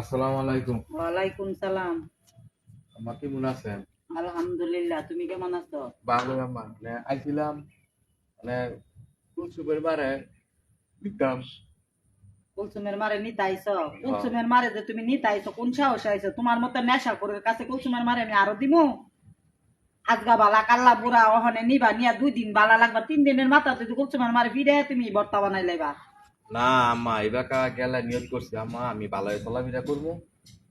আসসালামু আলাইকুম। ওয়ালাইকুম সালাম। কেমন আছেন? আলহামদুলিল্লাহ তুমি কেমন আছো? ভালো আম্মা। মানে আইছিলাম মানে কুলসুমের মারে বিকাম কুলসুমের মারে নিতে আইছো কুলসুমের মারে যে তুমি নিতে আইছো কোন সাহস আইছো? তোমার মতো নেশা করে কাছে কুলসুমের মারে আমি আরও দিমু? আজগা বালা কাল্লা বুড়া ওহনে নিবা নিয়া দুই দিন বালা লাগবা তিন দিনের মাথা যদি কুলসুমের মারে ফিরে তুমি বর্তা বানাই লাইবা। না আম্মা এবাকা গেলে নিয়ত করছি আম্মা আমি ভালোই চলাফেরা করব।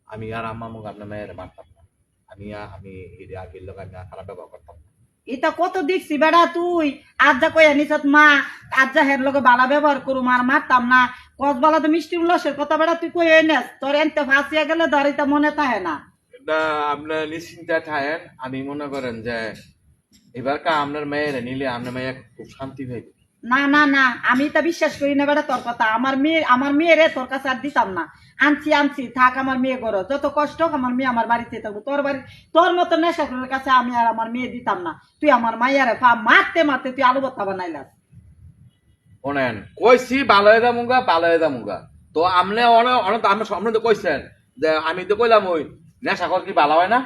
আমি আর আম্মা মুখ আপনার মেয়ের মারতাম না। আমি আর- আমি আগের লোক আমি আর খারাপ ব্যবহার করতাম না। এটা কত দেখছি বেড়া তুই? আজ যা মা আজ যা হের লগে বালা ব্যবহার করু মার মারতাম না। কস বালা তো মিষ্টি উল্লাসের কথা বেড়া তুই কই এনেস? তোর এনতে ফাঁসিয়া গেলে ধর এটা মনে থাকে না। না আপনার নিশ্চিন্তা থাকেন আমি মনে করেন যে এবার কা আপনার মেয়ের নিলে আপনার মেয়ে খুব শান্তি পাইবে না না না, আমি তা বিশ্বাস করি না বেটা তোর কথা। আমার মেয়ে, আমার মেয়েরে তোর কাছে আর দিতাম না। আনছি আনছি, থাক আমার মেয়ে করো যত কষ্ট হোক আমার মেয়ে আমার বাড়িতে থাকব তোর বাড়ি, তোর মতো নেশাখোরের কাছে আমি আর আমার মেয়ে দিতাম না। তুই আমার মাইয়ারে পা মারতে মারতে তুই আলু ভর্তা বানাইলাস। শোনেন কইছি ভালো যামুগা ভালো হয়ে যামুগা তো আমনে অনেক অনেক আমরা সামনে তো কইছেন যে আমি তো কইলাম ওই নেশা কর কি ভালো হয় না?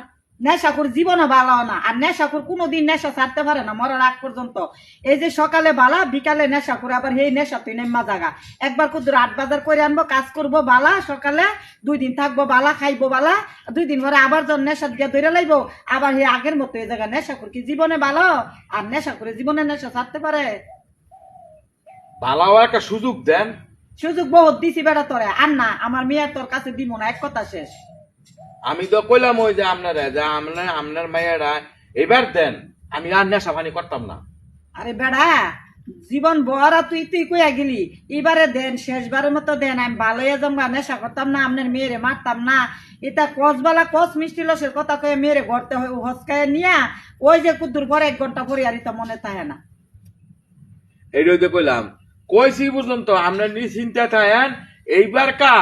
নেশাখুর জীবনও ভালো না। আর নেশাখুর কোনোদিন নেশা ছাড়তে পারে না মরার আগ পর্যন্ত। এই যে সকালে বালা বিকালে নেশা করে আবার এই নেশা তুই নেম্মা জাগা। একবার কুদুর আট বাজার করে আনব কাজ করব বালা সকালে দুই দিন থাকব বালা খাইবো বালা। দুই দিন পরে আবার যখন নেশা দিয়ে ধরে লাইবো। আবার এই আগের মতো এই জায়গা নেশা কর কি জীবনে ভালো? আর নেশা করে জীবনে নেশা ছাড়তে পারে? ভালো একটা সুযোগ দেন। সুযোগ বহুত দিছি বেড়া তোরে। আর না আমার মেয়ে তোর কাছে দিব না এক কথা শেষ। আমি তো কইলাম ওই যে আপনারা যে আপনার আপনার মেয়েরা এবার দেন আমি আর নেশা পানি করতাম না। আরে বেড়া জীবন বড়া তুই তুই কইয়া গেলি এবারে দেন শেষবারের মতো দেন আমি ভালো যাম নেশা করতাম না আপনার মেয়েরে মারতাম না। এটা কসবালা কস মিষ্টি লসের কথা কয়ে মেয়েরে ঘরতে হসকায় নিয়া ওই যে কুদ্দুর পরে এক ঘণ্টা পরে আর এটা মনে থাকে না। এইটাই তো কইলাম কইছি বুঝলাম তো আপনার নিশ্চিন্তা থাকেন এইবার কা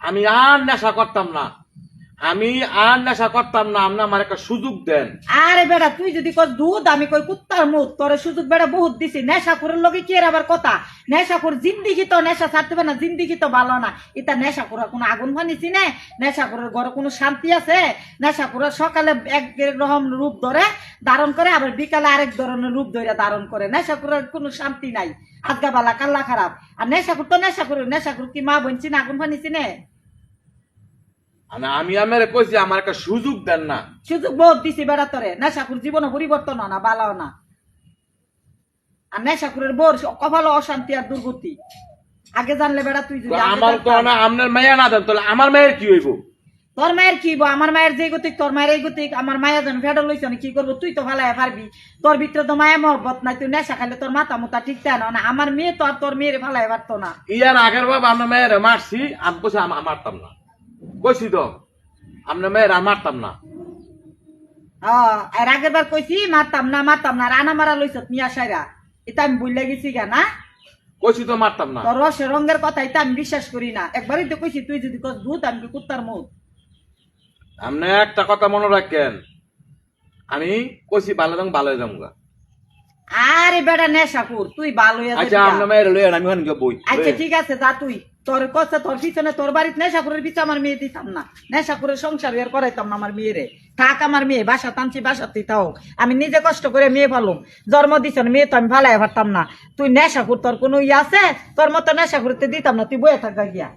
আমি আর নেশা করতাম না। আমি আর নেশা করতাম না, আপনি আমার একটা সুযোগ দেন। আরে তুই যদি কস দুধ, আমি কই কুত্তার মুখ, তোর সুযোগ বহুত দিছি। নেশা করে লগে কি আবার কথা? নেশা করে জিন্দিগি তো নেশা ছাড়তে না, জিন্দিগি তো ভালো না। এটা নেশা করে কোনো আগুন ফানিছি নে নেশা করে ঘরে কোনো শান্তি আছে? নেশা করে সকালে এক রকম রূপ ধরে ধারণ করে, আবার বিকালে আরেক ধরনের রূপ ধরে ধারণ করে। নেশা করে কোনো শান্তি নাই। আজগা বালা কাল্লা খারাপ। আর নেশা করতো নেশা করে নেশা করে কি মা বলছি না আগুন ফানিছি নে আমি আমার কইছি আমার একটা সুযোগ দেন না। সুযোগ বহুত দিছি বেড়া তোরে। নেশাকুর জীবন পরিবর্তন না বালাও না আর নেশাকুরের বোর কপাল অশান্তি আর দুর্গতি। আগে জানলে বেড়া তুই যদি আমার তো না আপনার মেয়া না দেন তাহলে আমার মেয়ের কি হইব? তোর মায়ের কি আমার মায়ের যে গতিক তোর মায়ের এই গতিক। আমার মায়ের যেন ফেডল লইছ কি করব? তুই তো ভালাই পারবি। তোর ভিতরে তো মায়া মহব্বত নাই তুই নেশা খাইলে তোর মাথা মুতা ঠিক থাকে না। আমার মেয়ে তো আর তোর মেয়ের ভালাই পারতো না। ইয়ার আগের বাবা আপনার মেয়ের মারছি আমি কইছি আমি মারতাম না। কইছি তো। মেয়ের আর মারতাম না। আর আগের বার কইছি মারতাম না মারতাম না রানা মারা লইছ মিয়া সাইরা। এটা আমি বুঝলে গেছি গা না? কইছি তো মারতাম না। তোর রঙের কথা এটা আমি বিশ্বাস করি না। একবারই তো কইছি তুই যদি কস আমি কি কুত্তার মুখ? আপনি একটা কথা মনে রাখেন। আমি কইছি ভালো রং ভালো হয়ে যাব আরে বেটা নেশাকুর তুই ভালো আচ্ছা। মেয়ের লইয়েন আমি গিয়ে বই। আচ্ছা ঠিক আছে যা তুই। তোর কষ্ট তোর পিছনে তোর বাড়িতে নেশাকুরের পিছনে আমার মেয়ে দিতাম না। নেশাকুরের সংসার আর করাইতাম না আমার মেয়েরে। থাক আমার মেয়ে বাসা টানছি বাসা তুই তাও আমি নিজে কষ্ট করে মেয়ে ভালুম জন্ম দিছ মেয়ে তো আমি ভালাই পারতাম না। তুই নেশাকুর তোর কোনো ইয়ে আছে? তোর মতো নেশাকুরতে দিতাম না তুই বয়ে থাকা গিয়া।